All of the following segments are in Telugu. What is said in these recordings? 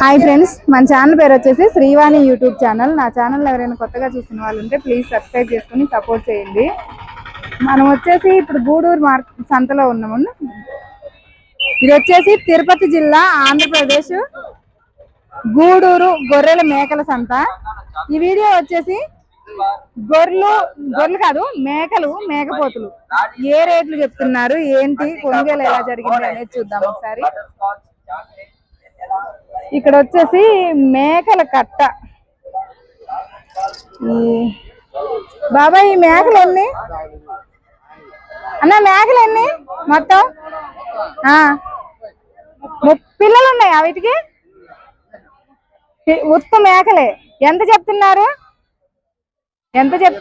హాయ్ ఫ్రెండ్స్ మన ఛానల్ పేరు వచ్చేసి శ్రీవాణి యూట్యూబ్ ఛానల్ నా ఛానల్ ఎవరైనా కొత్తగా చూసిన వాళ్ళు ఉంటే ప్లీజ్ సబ్స్క్రైబ్ చేసుకుని సపోర్ట్ చేయండి. మనం వచ్చేసి ఇప్పుడు గూడూరు మార్క్ సంతలో ఉన్నాము. ఇది వచ్చేసి తిరుపతి జిల్లా ఆంధ్రప్రదేశ్ గూడూరు గొర్రెల మేకల సంత. ఈ వీడియో వచ్చేసి గొర్రెలు గొర్రెలు కాదు మేకలు మేకపోతులు. ఏ రేట్లు చెప్తున్నారు? ఏంటి? కొనుగోలు ఎలా జరిగింది అనేది చూద్దాం ఒకసారి. ఇక్కడ వచ్చేసి మేకల కట్ట. బాబాయ్ ఈ మేకలు ఎన్ని? అన్న మేకలు ఎన్ని మొత్తం? ఆ. పిల్లలు ఉన్నాయి వీటికి? ఉత్త మేకలే. ఎంత చెప్తున్నారు? ఎంత చెప్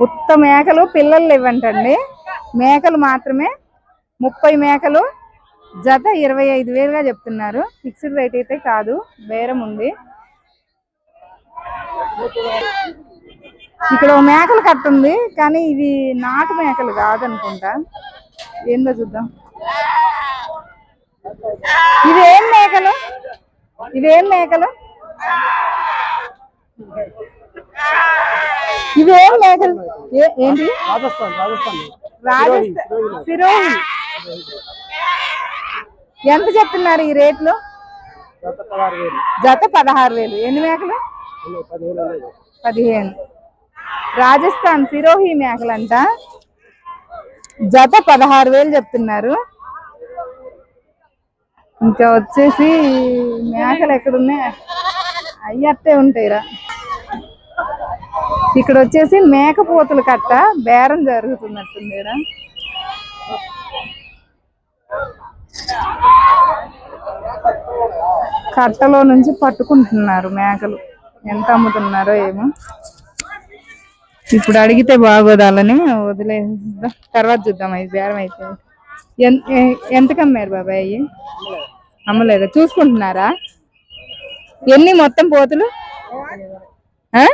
ఉత్త మేకలు పిల్లలు ఇవ్వంటండి మేకలు మాత్రమే. ముప్పై మేకలు. జత ఇరవై ఐదు వేలుగా చెప్తున్నారు. ఫిక్స్డ్ రేట్ అయితే కాదు బేరం ఉంది. ఇక్కడ మేకలు కట్ట ఉంది కానీ ఇవి నాటు మేకలు కాదనుకుంటా. ఏందో చూద్దాం. ఇవేం మేకలు? ఇవేం మేకలు? ఇవేం మేకలు? ఏ- ఏంటి? రాజస్థాన్ రాజస్థాన్. రాజస్థాన్ సిరోహి ఎంత చెప్తున్నారు ఈ రేట్లు? జత పదహారు వేలు. ఎన్ని మేకలు? పదిహేను రాజస్థాన్ సిరోహి మేకలంట. జత పదహారు వేలు చెప్తున్నారు. ఇంకా వచ్చేసి మేకలు ఎక్కడున్నాయి? అయ్యట్టే ఉంటాయిరా. ఇక్కడ వచ్చేసి మేకపోతులు కట్ట బేరం జరుగుతున్నట్టుంది కట్టలో నుంచి పట్టుకుంటున్నారు మేకలు. ఎంత అమ్ముతున్నారో ఏమో. ఇప్పుడు అడిగితే బాగోదాలని వదిలేద్దాం. తర్వాత చూద్దాం అవి బేరం అయితే ఎంతకు అమ్మారు బాబాయ్ అయ్యి? అమ్మలేదా? చూసుకుంటున్నారా? ఎన్ని మొత్తం పోతులు? ఆ?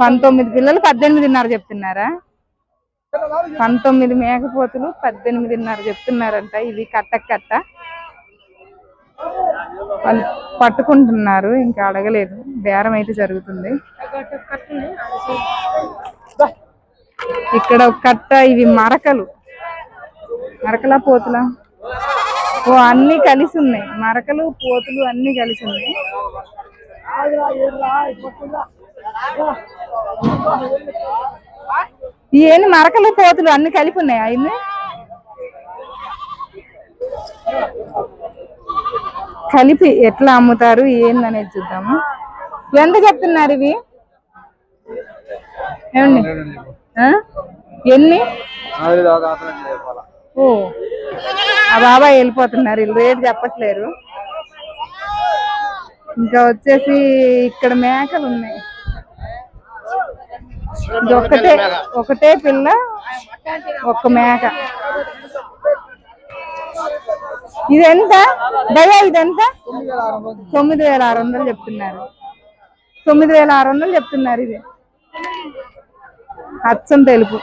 పంతొమ్మిది పిల్లలు పద్దెనిమిదిన్నర చెప్తున్నారా? పంతొమ్మిది మేకపోతులు పద్దెనిమిదిన్నర చెప్తున్నారంట. ఇవి కట్ట కట్ట. వాళ్ళు పట్టుకుంటున్నారు ఇంకా అడగలేదు. బేరం అయితే జరుగుతుంది. ఇక్కడ ఒక కట్ట ఇవి మరకలు. మరకలా పోతులా? ఓ అన్ని కలిసి ఉన్నాయి. మరకలు పోతులు అన్ని కలిసి ఉన్నాయి. ఈ ఏంది మరకలు పోతులు అన్ని కలిపి ఉన్నాయి. అయింది? కలిపి ఎట్లా అమ్ముతారు ఏందనేది చూద్దాము. ఎంత చెప్తున్నారు ఇవి? ఏమండి? ఆ? ఎన్ని? ఓ ఆ బాబాయ్ వెళ్ళిపోతున్నారు వీళ్ళు రేటు చెప్పట్లేరు. ఇంకా వచ్చేసి ఇక్కడ మేకలు ఉన్నాయి. ఒకటే ఒకటే పిల్ల ఒక్క మేక. ఇది ఎంత ఇదెంత? తొమ్మిది వేల ఆరు వందలు చెప్తున్నారు. తొమ్మిది వేల ఆరు వందలు చెప్తున్నారు ఇది. అచ్చం తెలుపు.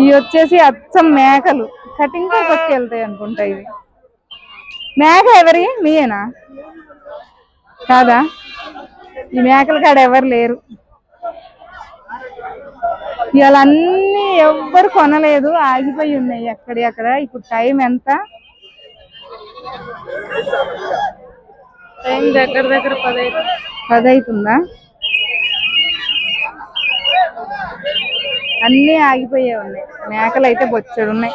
ఇవి వచ్చేసి అచ్చం మేకలు. కటింగ్ పర్పస్కి వెళ్తాయి అనుకుంటా ఇవి. మేక ఎవరి? మీయేనా? కాదా? ఈ మేకల కాడ ఎవరు లేరు. ఇవాళ అన్ని ఎవ్వరు కొనలేదు ఆగిపోయి ఉన్నాయి ఎక్కడి అక్కడ. ఇప్పుడు టైం ఎంత? టైం దగ్గర దగ్గర పదహైదు పది అవుతుందా అన్నీ ఆగిపోయే ఉన్నాయి. మేకలు అయితే బొచ్చడు ఉన్నాయి.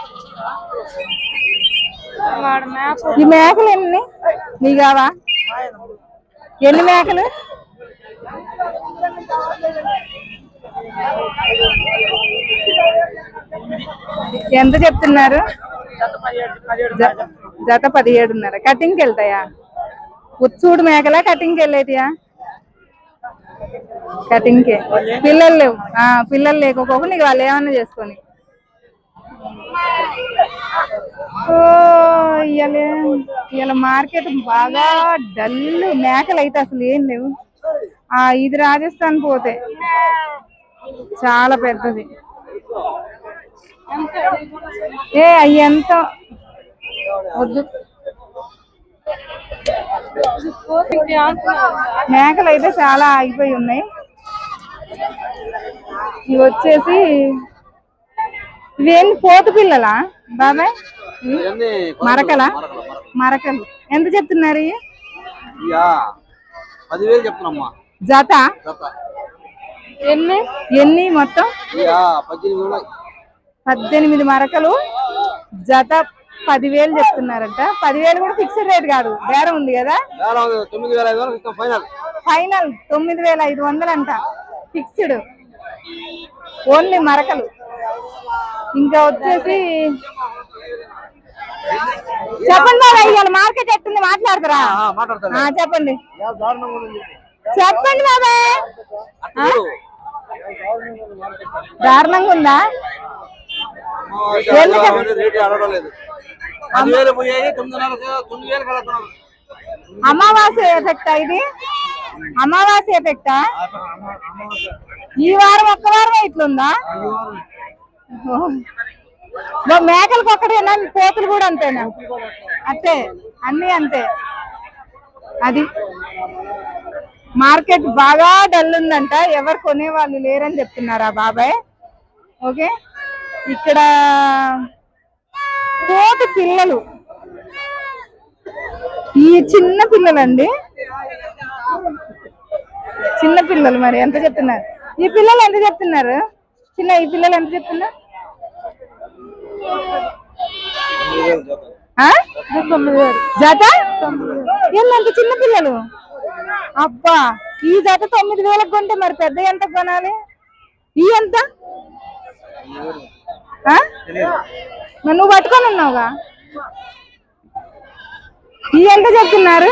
ఈ మేకలు ఎన్ని? నీ కావా? ఎన్ని మేకలు? ఎంత చెప్తున్నారు? జత పదిహేడున్నర. కటింగ్కి వెళ్తాయా? ఉచ్చూడు మేకలా కటింగ్కి వెళ్ళేటియా? కటింగ్కే పిల్లలు లేవు. ఆ, పిల్లలు లేకపోతే నీకు వాళ్ళు ఏమన్నా చేసుకొని. ఓ ఇవాళ మార్కెట్ బాగా డల్ మేకలు అయితే అసలు ఏం లేవు. ఆ ఇది రాజస్థాన్ పోతే. చాలా పెద్దది. ఏ అవి ఎంత? వద్దు. మేకలు అయితే చాలా ఆగిపోయి ఉన్నాయి. ఇవి వచ్చేసి ఇవేంటి పోతు పిల్లలా? బాబాయ్? మరకలా? మరకలు, ఎంత చెప్తున్నారు జత? ఎన్ని? ఎన్ని మొత్తం? పద్దెనిమిది మరకలు జత పదివేలు చెప్తున్నారంట. పదివేలు కూడా ఫిక్స్డ్ రేట్ కాదు. బేరం ఉంది కదా? ఫైనల్ తొమ్మిది వేల ఐదు వందలు అంట ఫిక్స్డ్. ఓన్లీ మరకలు. ఇంకా వచ్చేసి చెప్పండి బాబా ఇవాళ మార్కెట్ ఎట్టుంది? మాట్లాడతారా? చెప్పండి. చెప్పండి బాబా. దారుణంగా ఉందా? రేటు అడగడం లేదు. పదివేలు పోయాయి తొమ్మిదిన్నర తొమ్మిది వేలు కలుగుతున్నారు అమావాస్య ఎఫెక్టా ఇది? అమావాస్య ఎఫెక్టా? ఈ వారం ఒక్క వారం ఇట్లుందా? మేకలకు ఒక్కటేనా కోతులు కూడా అంతేనా? అంతే అన్ని అంతే. అది. మార్కెట్ బాగా డల్ ఉందంట ఎవరు కొనే వాళ్ళు లేరని చెప్తున్నారు ఆ బాబాయ్? ఓకే. ఇక్కడ కోటి పిల్లలు. ఈ చిన్న పిల్లలండి. చిన్న పిల్లలు మరి ఎంత చెప్తున్నారు? ఈ పిల్లలు ఎంత చెప్తున్నారు? చిన్న ఈ పిల్లలు ఎంత చెప్తున్నారు? ఆ? జత? ఎంత చిన్న పిల్లలు? అబ్బా ఈ జత తొమ్మిది వేలకు కొంటే మరి పెద్ద ఎంత కొనాలి? ఈ ఎంత? మరి నువ్వు పట్టుకొని ఉన్నావుగా? ఈ ఎంత చెప్తున్నారు?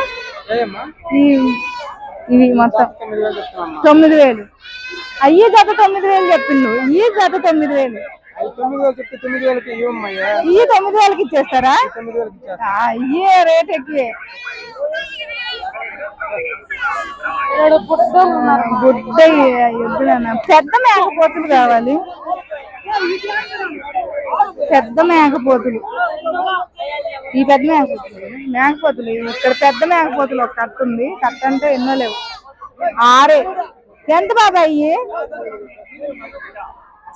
ఇవి మొత్తం తొమ్మిది వేలు. అయ్యి జత తొమ్మిది వేలు చెప్పిండు. ఈ జత తొమ్మిది వేలు. ఈ తొమ్మిది వేలకి ఇచ్చేస్తారా? ఇయ్యే రేట్ ఎక్కువే గుడ్డ ఎద్దులన్నా పెద్ద మేకపోతులు కావాలి. పెద్ద మేకపోతులు. ఈ పెద్ద మేకపోతులు. మేకపోతులు ఇక్కడ పెద్ద మేకపోతులు ఒక కట్ట ఉంది. కట్ట అంటే ఎన్నో లేవు. ఆరే. ఎంత బాబాయ్?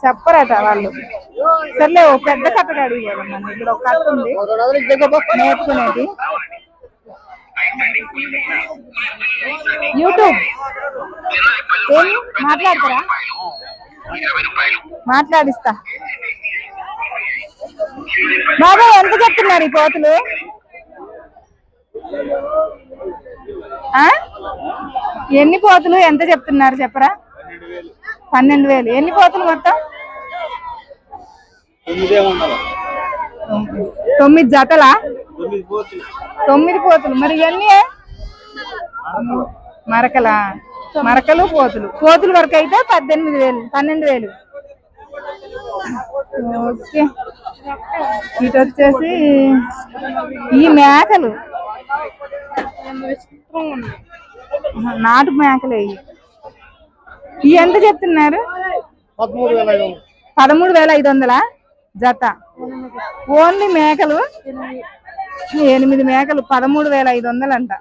చెప్పరట వాళ్ళు. సర్లే ఓ పెద్ద కట్ట అడిగారు ఇక్కడ ఒక కట్ట ఉంది. నేర్చుకునేది. యూట్యూబ్. మాట్లాడతారా? మాట్లాడిస్తా. బాబా ఎంత చెప్తున్నారు ఈ కోతులు ఆ? ఎన్ని కోతులు ఎంత చెప్తున్నారు చెప్పరా? పన్నెండు వేలు. ఎన్ని కోతులు మొత్తం? తొమ్మిది జతలా? తొమ్మిది పోతులు. మరి ఇవన్నీ? మరకలా? మరకలు పోతులు. పోతుల వరకు అయితే పద్దెనిమిది వేలు పన్నెండు వేలు. ఓకే. ఇటు వచ్చేసి ఈ మేకలు. నాటు మేకలు ఇవి. ఎంత చెప్తున్నారు? పదమూడు వేల ఐదు వందల? జత. ఓన్లీ మేకలు? ఎనిమిది మేకలు పదమూడు వేల ఐదు వందలు అంట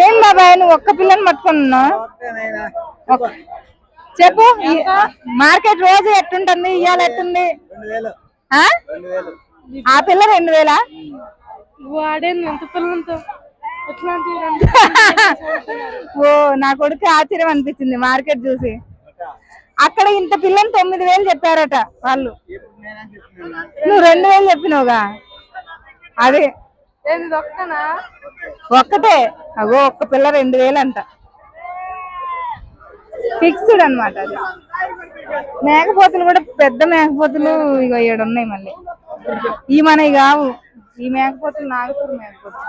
ఏం బాబాయ్ నువ్వు ఒక్క పిల్లని పట్టుకున్నావు? ఒక్క- చెప్పు మార్కెట్ రోజు ఎట్టుంటుంది ఇవాళ ఎట్టుంది? ఆ? పిల్ల రెండు వేలా? ఓ నా కొడుకు ఆశ్చర్యం అనిపించింది మార్కెట్ చూసి. అక్కడ ఇంత పిల్లని తొమ్మిది వేలు చెప్పారట వాళ్ళు. నువ్వు రెండు వేలు చెప్పినావుగా. అదే. ఒక్కటే. అగో ఒక్క పిల్ల రెండు వేలు అంట ఫిక్స్డ్ అన్నమాట అది. మేకపోతులు కూడా పెద్ద మేకపోతులు ఇగో ఏడు ఉన్నాయి మళ్ళీ. ఈ మనవి కావు. ఈ మేకపోతులు నాగపూర్ మేకపోతులు.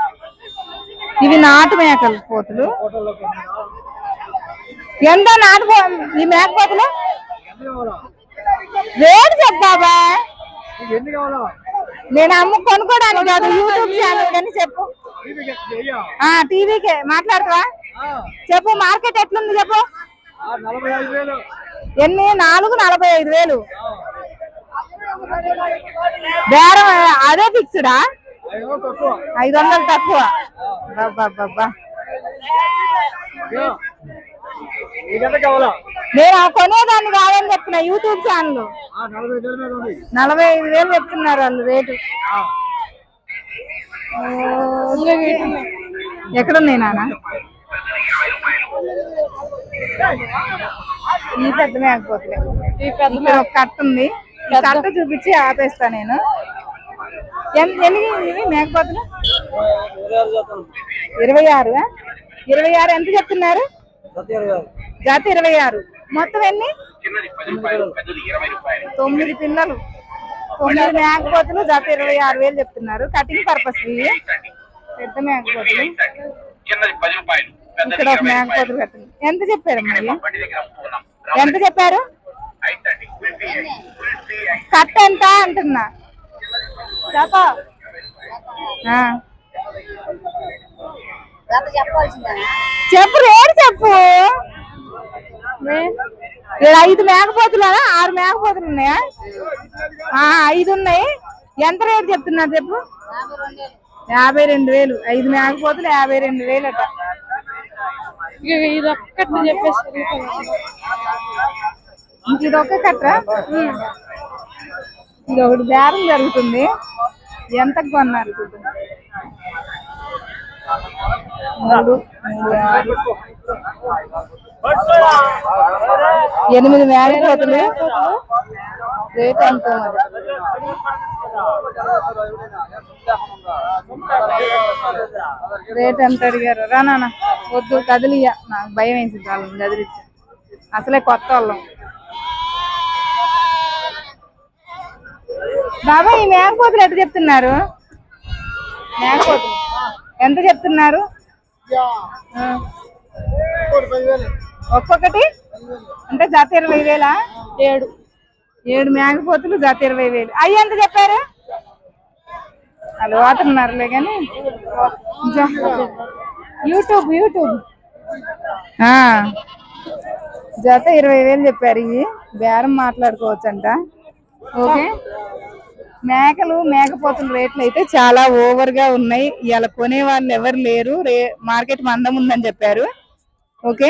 ఇవి నాటు మేకలు పోతులు. ఎంత నాటుకో ఈ మేకపోతులు? రేటు చెప్పాబా నేను అమ్ము కొనుక్కోడానికి కాదు యూట్యూబ్ ఛానల్ అని చెప్పు. టీవీకే మాట్లాడతావా? చెప్పు మార్కెట్ ఎట్లుంది చెప్పు. ఎన్ని? నాలుగు నలభై ఐదు వేలు. బేరం అదే ఫిక్స్డా ఐదు వందలు తక్కువ. బాబా నేను ఆ కొనేదాన్ని కాదని చెప్తున్నా యూట్యూబ్ ఛానల్. నలభై ఐదు వేలు చెప్తున్నారు వాళ్ళు రేటు. ఎక్కడున్నాయి నాన్న? ఈ పెద్ద మేకపోతులే ఈ పెద్ద ఇక్కడ ఒక కట్ట ఉంది. ఈ కట్ట చూపించి ఆపేస్తా నేను. ఎన్- ఎన్ని ఇవి? మేకపోతులు ఇరవై ఆరు ఆ? ఇరవై ఆరు ఎంత చెప్తున్నారు? జత ఇరవై ఆరు. మొత్తం ఎన్ని? తొమ్మిది పిల్లలు తొమ్మిది మేకపోతులు జత ఇరవై ఆరు వేలు చెప్తున్నారు. కటింగ్ పర్పస్ పెద్ద మేకపోతులు ఇక్కడ ఒక మేకపోతులు కట్టింది. ఎంత చెప్పారమ్మా ఇవి? ఎంత చెప్పారు? కట్ట ఎంత అంటున్నా. ఆ. చెప్పు రేటు చెప్పు. ఇక్కడ ఐదు మేకపోతులు ఆరు మేకపోతులు ఉన్నాయా? ఐదు ఉన్నాయి. ఎంత రేటు చెప్తున్నారు చెప్పు? యాభై రెండు వేలు. ఐదు మేకపోతులు యాభై రెండు వేలు అట. ఇది ఒక్కటి చెప్పేసి ఇది ఒక్క కట్రా ఇది ఒకటి బేరం జరుగుతుంది. ఎంత కొన్నారు మూడు మూడు ఎనిమిది మేకపోతులు రేట్ ఎంత? రేట్ ఎంత అడిగారు? రా నాన్న వద్దు కదిలియా నాకు భయం వేసింది వాళ్ళని కదిలిచ్చి. అసలే కొత్త వాళ్ళం. బాబా ఈ మేకపోతులు ఎంత చెప్తున్నారు? మేకపోతులు? ఎంత చెప్తున్నారు. ఒక్కొక్కటి? అంటే జత ఇరవై వేలా? ఏడు. ఏడు మేకపోతులు జత ఇరవై వేలు. అయ్యి ఎంత చెప్పారు? అలవాటు ఉన్నారులే కానీ. YouTube YouTube. ఆ. జత ఇరవై వేలు చెప్పారు ఇవి బేరం మాట్లాడుకోవచ్చంట. ఓకే. మేకలు మేకపోతుల రేట్లు అయితే చాలా ఓవర్గా ఉన్నాయి. ఇలా కొనే వాళ్ళు ఎవరు లేరు. రే మార్కెట్ మందం ఉందని చెప్పారు. ఓకే.